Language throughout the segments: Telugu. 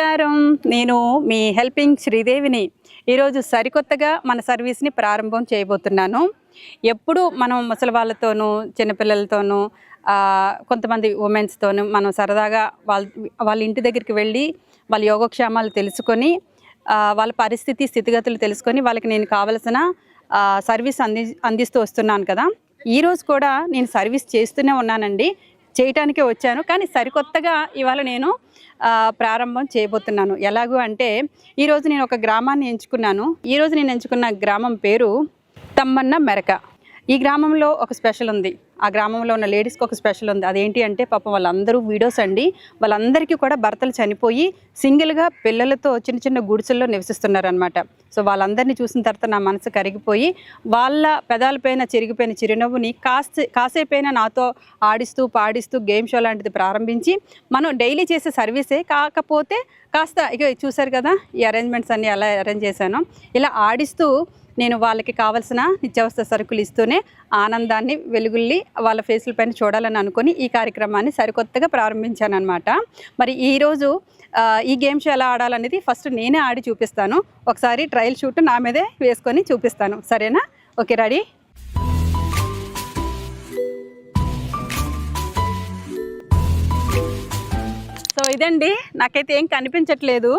నమస్కారం. నేను మీ హెల్పింగ్ శ్రీదేవిని ఈరోజు సరికొత్తగా మన సర్వీస్ని ప్రారంభం చేయబోతున్నాను. ఎప్పుడు మనం ముసలి వాళ్ళతోనూ చిన్నపిల్లలతోనూ కొంతమంది ఉమెన్స్తోనూ మనం సరదాగా వాళ్ళ వాళ్ళ ఇంటి దగ్గరికి వెళ్ళి వాళ్ళ యోగక్షేమాలు తెలుసుకొని వాళ్ళ పరిస్థితి స్థితిగతులు తెలుసుకొని వాళ్ళకి నేను కావలసిన సర్వీస్ అంది అందిస్తూ వస్తున్నాను కదా. ఈరోజు కూడా నేను సర్వీస్ చేస్తూనే ఉన్నానండి. చేయటానికే వచ్చాను. కానీ సరికొత్తగా ఇవాళ నేను ప్రారంభం చేయబోతున్నాను. ఎలాగూ అంటే ఈరోజు నేను ఒక గ్రామాన్ని ఎంచుకున్నాను. ఈరోజు నేను ఎంచుకున్న గ్రామం పేరు తమ్మన్న మెరక. ఈ గ్రామంలో ఒక స్పెషల్ ఉంది. ఆ గ్రామంలో ఉన్న లేడీస్కి ఒక స్పెషల్ ఉంది. అదేంటి అంటే పాపం వాళ్ళందరూ వీడియోస్ అండి. వాళ్ళందరికీ కూడా భర్తలు చనిపోయి సింగిల్గా పిల్లలతో చిన్న చిన్న గుడిసెల్లో నివసిస్తున్నారనమాట సో వాళ్ళందరినీ చూసిన తర్వాత నా మనసు కరిగిపోయి వాళ్ళ పెదాలపైన చెరిగిపోయిన చిరునవ్వుని కాస్త కాసేపైనా నాతో ఆడిస్తూ పాడిస్తూ గేమ్ షో లాంటిది ప్రారంభించి మనం డైలీ చేసే సర్వీసే కాకపోతే కాస్త ఇక చూసారు కదా ఈ అరేంజ్మెంట్స్ అన్నీ ఎలా అరేంజ్ చేశాను. ఇలా ఆడిస్తూ నేను వాళ్ళకి కావాల్సిన నిత్యావసర సరుకులు ఇస్తూనే ఆనందాన్ని వెలుగుల్ని వాళ్ళ ఫేసుల పైన చూడాలని అనుకుని ఈ కార్యక్రమాన్ని సరికొత్తగా ప్రారంభించాను అనమాట మరి ఈరోజు ఈ గేమ్ షో ఎలా ఆడాలనేది ఫస్ట్ నేనే ఆడి చూపిస్తాను. ఒకసారి ట్రయల్ షూట్ నా మీదే వేసుకొని చూపిస్తాను. సరేనా? Okay ready? సో ఇదండి. నాకైతే ఏం కనిపించట్లేదు.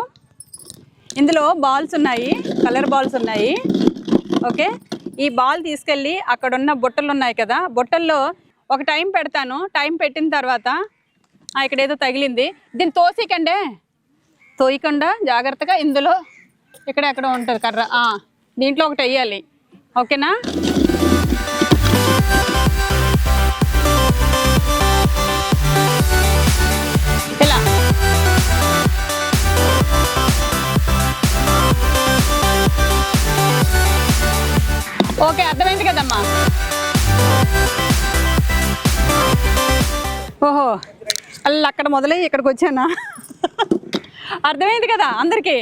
ఇందులో బాల్స్ ఉన్నాయి. కలర్ బాల్స్ ఉన్నాయి. ఓకే? ఈ బాల్ తీసుకెళ్ళి అక్కడ ఉన్న బుట్టలు ఉన్నాయి కదా బుట్టల్లో ఒక టైం పెడతాను. టైం పెట్టిన తర్వాత ఇక్కడ ఏదో తగిలింది. దీన్ని తోసికండే. తోయకుండా జాగ్రత్తగా ఇందులో ఇక్కడ ఎక్కడ ఉంటుంది కర్ర. దీంట్లో ఒకటి వేయాలి. ఓకేనా? ఓకే అర్థమైంది కదమ్మా. ఓహో అల్ల అక్కడ మొదలై ఇక్కడికి వచ్చానా? అర్థమైంది కదా అందరికీ?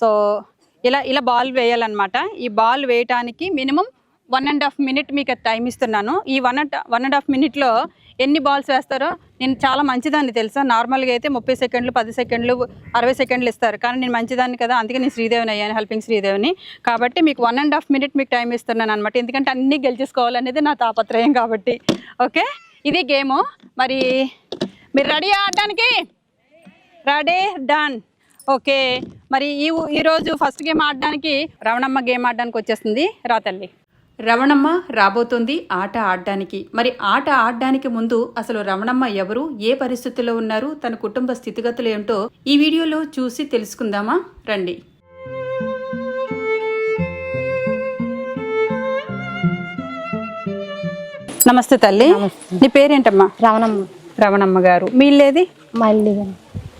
సో ఇలా ఇలా బాల్ వేయాలన్నమాట. ఈ బాల్ వేయటానికి minimum one and half minute మీకు టైం ఇస్తున్నాను. ఈ one and one and half మినిట్లో ఎన్ని బాల్స్ వేస్తారో నేను చాలా మంచిదాన్ని తెలుసా. నార్మల్గా అయితే ముప్పై సెకండ్లు పది సెకండ్లు అరవై సెకండ్లు ఇస్తారు. కానీ నేను మంచిదాన్ని కదా అందుకే నేను శ్రీదేవిని అయ్యాను హెల్పింగ్ శ్రీదేవిని. కాబట్టి మీకు వన్ అండ్ హాఫ్ మినిట్ మీకు టైం ఇస్తున్నాను అనమాట ఎందుకంటే అన్నీ గెలిచేసుకోవాలనేది నా తాపత్రయం కాబట్టి. ఓకే? ఇది గేమ్ మరి మీరు రెడీ ఆడడానికి? Ready done okay. మరి ఈ ఈరోజు ఫస్ట్ గేమ్ ఆడడానికి రవణమ్మ గేమ్ ఆడడానికి వచ్చేస్తుంది. రా తల్లి. రవణమ్మ రాబోతుంది ఆట ఆడడానికి. మరి ఆట ఆడడానికి ముందు అసలు రవణమ్మ ఎవరు ఏ పరిస్థితుల్లో ఉన్నారు తన కుటుంబ స్థితిగతులు ఏమిటో ఈ వీడియోలో చూసి తెలుసుకుందామా? రండి. నమస్తే తల్లి. నీ పేరేంటమ్మా? రవణమ్మ రవణమ్మ గారు. మీ ఇల్లేది? మళ్ళీ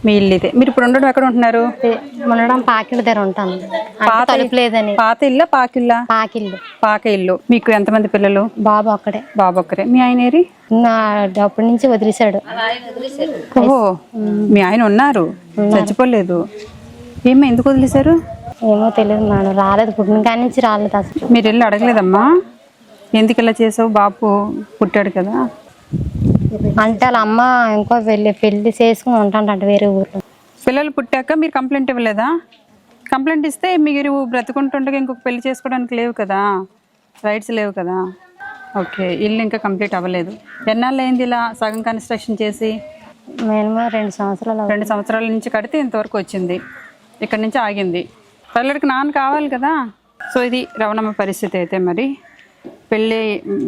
మీ ఇల్లు ఇదే. మీరు ఇప్పుడు ఉండడం ఎక్కడ ఉంటున్నారు? ఉండడం పాకిళ్ళ దగ్గర ఉంటాను. తలుపు లేదని. పాత ఇల్లా పాకిల్లా పాకిళ్ళు పాక ఇల్లు. మీకు ఎంతమంది పిల్లలు? బాబు అక్కడే బాబు ఒక్కరే. మీ ఆయన ఏరి? నా అప్పటి నుంచి వదిలేశాడు. ఓహో మీ ఆయన ఉన్నారు. చచ్చిపోలేదు. ఏమో ఎందుకు వదిలేశారు? ఏమో తెలియదు నాన్న రాలేదు. పుట్టిన కాడి నుంచి రాలేదు అసలు. మీరు వెళ్ళి అడగలేదమ్మా. ఎందుకు ఇలా చేసావు? బాబు పుట్టాడు కదా. అంటే వాళ్ళ అమ్మ ఇంకో వెళ్ళి పెళ్ళి చేసుకుని ఉంటాంట వేరే ఊర్లో. పిల్లలు పుట్టాక మీరు కంప్లైంట్ ఇవ్వలేదా? కంప్లైంట్ ఇస్తే మీరు బ్రతుకుంటుండగా ఇంకొక పెళ్ళి చేసుకోవడానికి లేవు కదా? రైట్స్ లేవు కదా? ఓకే ఇల్లు ఇంకా కంప్లీట్ అవ్వలేదు. ఎన్నాళ్ళు అయింది ఇలా సగం కన్స్ట్రక్షన్ చేసి? మినిమం రెండు సంవత్సరాలు. రెండు సంవత్సరాల నుంచి కడితే ఇంతవరకు వచ్చింది. ఇక్కడ నుంచి ఆగింది. పిల్లడికి నాన్న కావాలి కదా? సో ఇది రవణమ్మ పరిస్థితి అయితే మరి. పెళ్ళి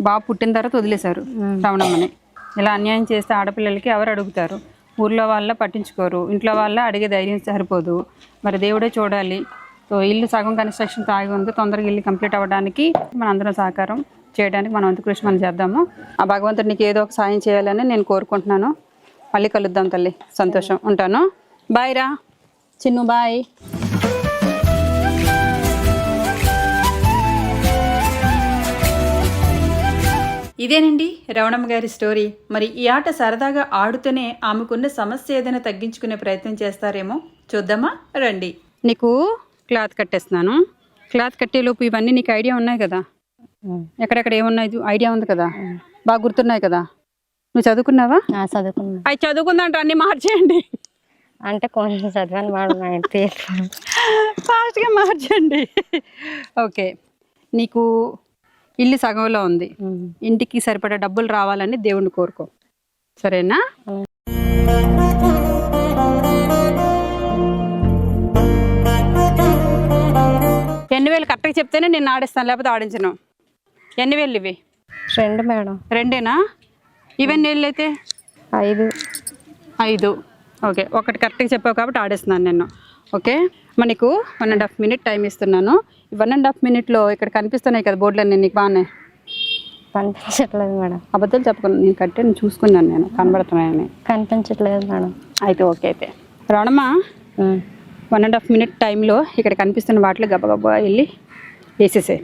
బాబు పుట్టిన తర్వాత వదిలేశారు రవణమ్మని. ఇలా అన్యాయం చేస్తే ఆడపిల్లలకి ఎవరు అడుగుతారు? ఊర్లో వాళ్ళ పట్టించుకోరు. ఇంట్లో వాళ్ళ అడిగే ధైర్యం సరిపోదు. మరి దేవుడే చూడాలి. సో ఇల్లు సగం కన్స్ట్రక్షన్ తాగి ఉంది. తొందరగా ఇల్లు కంప్లీట్ అవ్వడానికి మన అందరం సహకారం చేయడానికి మనం అంత కృషి మనం చేద్దాము. ఆ భగవంతుడు నీకు ఏదో ఒక సాయం చేయాలని నేను కోరుకుంటున్నాను. మళ్ళీ కలుద్దాం తల్లి. సంతోషం. ఉంటాను. బాయ్ రా. చిన్ను బాయ్. ఇదేనండి రవణమ్మ గారి స్టోరీ. మరి ఈ ఆట సరదాగా ఆడుతూనే ఆమెకున్న సమస్య ఏదైనా తగ్గించుకునే ప్రయత్నం చేస్తారేమో చూద్దామా? రండి. నీకు క్లాత్ కట్టేస్తున్నాను. క్లాత్ కట్టేలోపు ఇవన్నీ నీకు ఐడియా ఉన్నాయి కదా? ఎక్కడెక్కడ ఏమున్నాయి? ఐడియా ఉంది కదా? బాగా గుర్తున్నాయి కదా? నువ్వు చదువుకున్నావా? ఆ, చదువుకున్నా. అవి చదువుకుందంట అన్ని మార్చేయండి. అంటే కొంచెం చదివాను మేడం ఫాస్ట్గా మార్చండి. ఓకే నీకు ఇల్లు సగంలో ఉంది. ఇంటికి సరిపడా డబ్బులు రావాలని దేవుణ్ణి కోరుకో. సరేనా? ఎన్ని వేలు కరెక్ట్గా చెప్తేనే నేను ఆడిస్తాను లేకపోతే ఆడించను. ఎన్ని వేలు ఇవి? రెండు మేడం. రెండేనా? ఇవన్నీ వేలు అయితే? ఐదు. ఐదు. ఓకే ఒకటి కరెక్ట్గా చెప్పావు కాబట్టి ఆడేస్తున్నాను నేను ఓకే మనకు one and half minute time ఇస్తున్నాను. వన్ అండ్ హాఫ్ మినిట్లో ఇక్కడ కనిపిస్తున్నాయి కదా బోర్డులో నేను నీకు బాగానే కనిపించట్లేదు మేడం. అబద్ధాలు చెప్పుకున్నాను నేను కట్టే నేను చూసుకున్నాను నేను కనబడుతున్నాయని. కనిపించట్లేదు మేడం. అయితే ఓకే అయితే. Um. One and half minute టైంలో ఇక్కడ కనిపిస్తున్న వాటిలో గబగబా వెళ్ళి వేసేసే.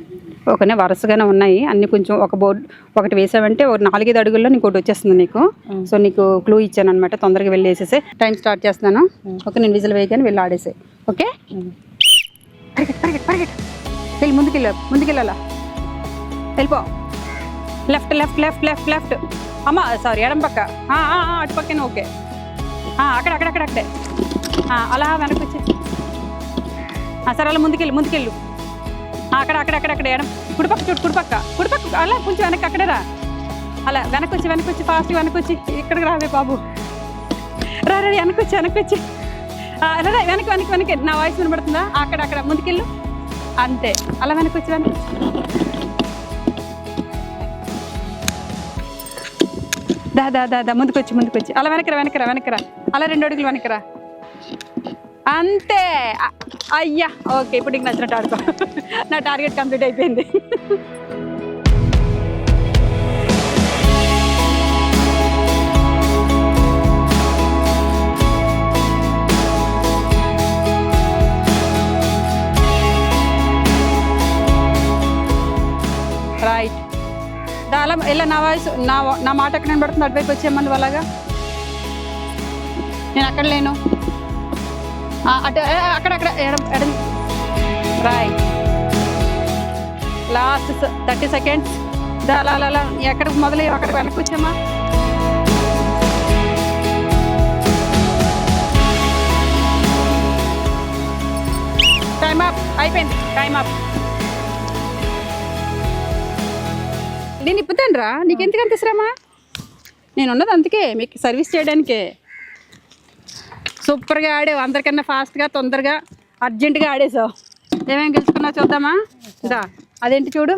ఓకేనే? వరుసగానే ఉన్నాయి. అన్ని కొంచెం ఒక బోర్డు ఒకటి వేసావంటే ఒక నాలుగైదు అడుగుల్లో నీకు ఒకటి వచ్చేస్తుంది నీకు. సో నీకు క్లూ ఇచ్చాను అనమాట తొందరగా వెళ్ళి వేసేసే. టైం స్టార్ట్ చేస్తున్నాను. ఓకే నేను విజిల్ వేయగానే వెళ్ళి ఆడేసే. ఓకే. పరిగెట్ పరిగెట్ పరిగెట్ వెళ్ళి ముందుకెళ్ళ ముందుకెళ్ళాలా? వెళ్ళిపో. Left left left left left. అమ్మ సారీ ఎడం పక్క. అటు పక్కన ఓకే. అక్కడ అక్కడ అక్కడ అక్కడే. అలా వెనక్కి వచ్చి. ఆ, సరే అలా ముందుకెళ్ళి ముందుకెళ్ళు. అక్కడ అక్కడ అక్కడ అక్కడ ఎడం కుడిపక్క చూడు కుడిపక్క కుడిపక్క అలా కొంచెం వెనక్కి అక్కడే రా. అలా వెనక్కి వచ్చి వెనక్కి వచ్చి ఫాస్ట్ వెనక్కి వచ్చి. ఇక్కడికి రావే బాబు. రా రా వెనక్కి వచ్చి వెనక్కి వచ్చి. ఆ, వెనక్కి వెనక్కి వెనక్కి. నా వాయిస్ వినబడుతుందా? అక్కడ అక్కడ. ముందుకెళ్ళు. అంతే. అలా వెనక్కి వచ్చి వెనక్కి దా దా దా దా. ముందుకు వచ్చి ముందుకు వచ్చి. అలా వెనకరా వెనకరా వెనకరా అలా రెండు అడుగులు వెనకరా అంతే. అయ్యా. ఓకే ఇప్పుడు నీకు నచ్చినట్టు ఆడుకో. నా టార్గెట్ కంప్లీట్ అయిపోయింది. ఎలా ఎలా నా వాయిస్ నా నా మాట ఎక్కడ పడుతుంది అటువైపు వచ్చేయమని అలాగా? నేను అక్కడ లేను. అటు అక్కడక్కడ అక్కడ ఎడం లాస్ట్ థర్టీ సెకండ్స్ అలా అలా ఎక్కడికి మొదలయ్యి అక్కడికి వెనక్కి వచ్చామా? టైం అప్ అయిపోయింది. టైం అప్ నేను ఇప్పుతాను రా. నీకు ఎందుకు అంత శ్రమ? నేను ఉన్నది అందుకే మీకు సర్వీస్ చేయడానికే. సూపర్గా ఆడావు అందరికన్నా ఫాస్ట్గా తొందరగా అర్జెంటుగా ఆడేసావు ఏమేమి గెలుచుకున్నావు చూద్దామా? దా అదేంటి చూడు.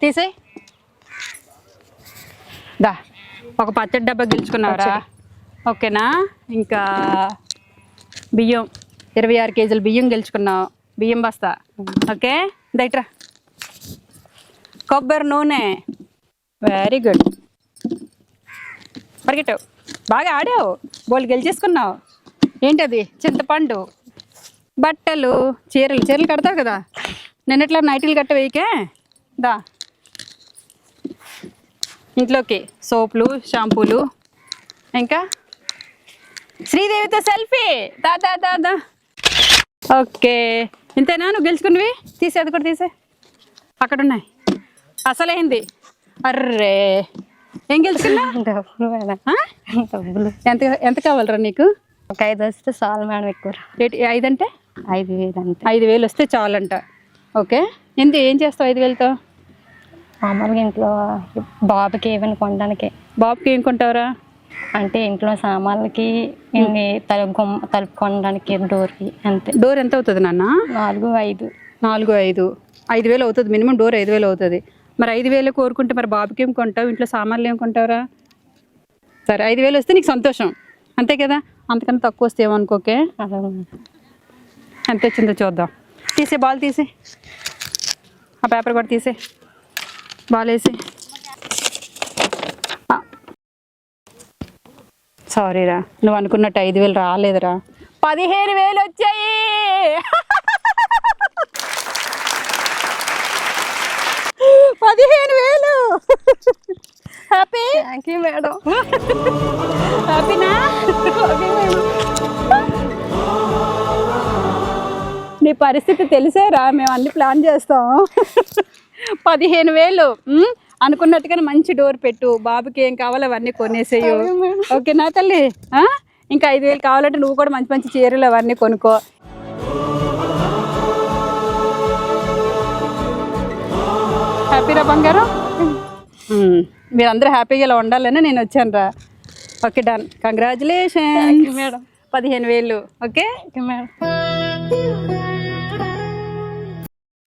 తీసేయ్. దా ఒక పచ్చడి డబ్బా గెలుచుకున్నావురా. ఓకేనా? ఇంకా బియ్యం ఇరవై ఆరు కేజీల బియ్యం గెలుచుకున్నావు. బియ్యం బస్తా. ఓకే? దైట్రా కొబ్బరి నూనె. వెరీ గుడ్ పరిగెట్టావు బాగా ఆడావు. బోల్ గెలిచేసుకున్నావు. ఏంటది? చింతపండు. బట్టలు. చీరలు. చీరలు కడతావు కదా? నిన్నట్లా నైటీలు కట్ట వేయకే? దా. ఇంట్లోకి సోపులు షాంపూలు. ఇంకా? శ్రీదేవితో సెల్ఫీ. దా దా దా దా. ఓకే. ఇంతేనా? నువ్వు గెలుచుకున్నవి? తీసే అది కూడా తీసే. అక్కడ ఉన్నాయి అసలేంది? అర్రే. ఏం గెలుచుకున్నా డబ్బులు మేడం? డబ్బులు. ఎంత ఎంత కావాలరా నీకు? ఒక ఐదు వస్తే చాలు మేడం ఎక్కువ. ఐదు అంటే ఐదు వేలు అంతే. ఐదు వేలు వస్తే చాలంట. ఓకే. ఎంత ఏం చేస్తావు ఐదు వేలతో? మామూలుగా ఇంట్లో బాబుకి ఏమైనా కొనడానికి. బాబుకి ఏం కొంటావురా? అంటే ఇంట్లో సామాన్లకి ఇన్ని తలుపు తలుపు కొనడానికి డోర్కి అంతే. డోర్ ఎంత అవుతుంది నాన్న? నాలుగు ఐదు. నాలుగు ఐదు. ఐదు వేలు అవుతుంది. మినిమం డోర్ ఐదు వేలు అవుతుంది. మరి ఐదు వేలు కోరుకుంటే మరి బాబుకి ఏం కొంటావు? ఇంట్లో సామాన్లు ఏం కొంటావురా? సరే ఐదు వేలు వస్తే నీకు సంతోషం. అంతే కదా? అంతకన్నా తక్కువ వస్తే ఏమనుకోకే? ఎంత వచ్చిందో చూద్దాం. తీసే బాల్ తీసే. ఆ పేపర్ కూడా తీసే. బాల్ వేసి. సారీరా నువ్వు అనుకున్నట్టు ఐదు వేలు రాలేదురా. పదిహేను వేలు వచ్చాయి. పదిహేను వేలు. హ్యాపీ థ్యాంక్ యూ మేడం హ్యాపీనా నీ? పరిస్థితి తెలిసేరా? మేము అన్ని ప్లాన్ చేస్తాం. పదిహేను వేలు. అనుకున్నట్టుగానే మంచి డోర్ పెట్టు. బాబుకి ఏం కావాలో అవన్నీ కొనేసేయు. ఓకేనా తల్లి? ఇంకా ఐదు వేలు కావాలంటే నువ్వు కూడా మంచి మంచి చీరలు అవన్నీ కొనుక్కో. హ్యాపీరా బంగారం. మీరందరూ హ్యాపీగా ఇలా ఉండాలని నేను వచ్చాను రా. Okay done. కంగ్రాచులేషన్ మేడం పదిహేను వేలు. ఓకే? ఓకే మేడం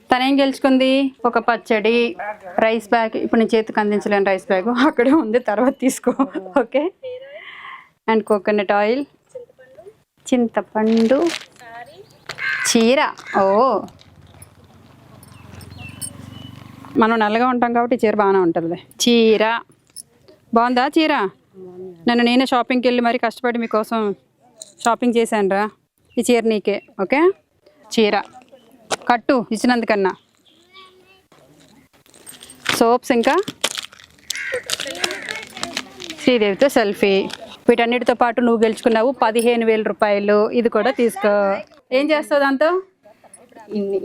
తనేం గెలుచుకుంది? ఒక పచ్చడి రైస్ బ్యాగ్. ఇప్పుడు నేను చేతికి అందించలేను రైస్ బ్యాగ్. అక్కడే ఉంది. తర్వాత తీసుకో. ఓకే? And coconut oil. చింతపండు. చీర. ఓ. మనం నల్లగా ఉంటాం కాబట్టి చీర బాగానే ఉంటుంది చీర. బాగుందా చీర? నన్ను నేనే షాపింగ్కి వెళ్ళి మరి కష్టపడి మీకోసం షాపింగ్ చేశాను రా ఈ చీర నీకే ఓకే? చీర. కట్టు ఇచ్చినందుకన్నా. సోప్స్ ఇంకా? శ్రీదేవితో సెల్ఫీ. వీటన్నిటితో పాటు నువ్వు గెలుచుకున్నావు పదిహేను వేల రూపాయలు. ఇది కూడా తీసుకో. ఏం చేస్తావు దాంతో?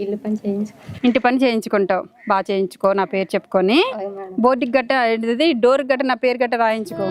ఇల్లు పని చేయించు ఇంటి పని చేయించుకుంటావు. బాగా చేయించుకో నా పేరు చెప్పుకొని. బోర్డుకి గట్ట డోర్ గట్ట నా పేరు గట్ట రాయించుకో.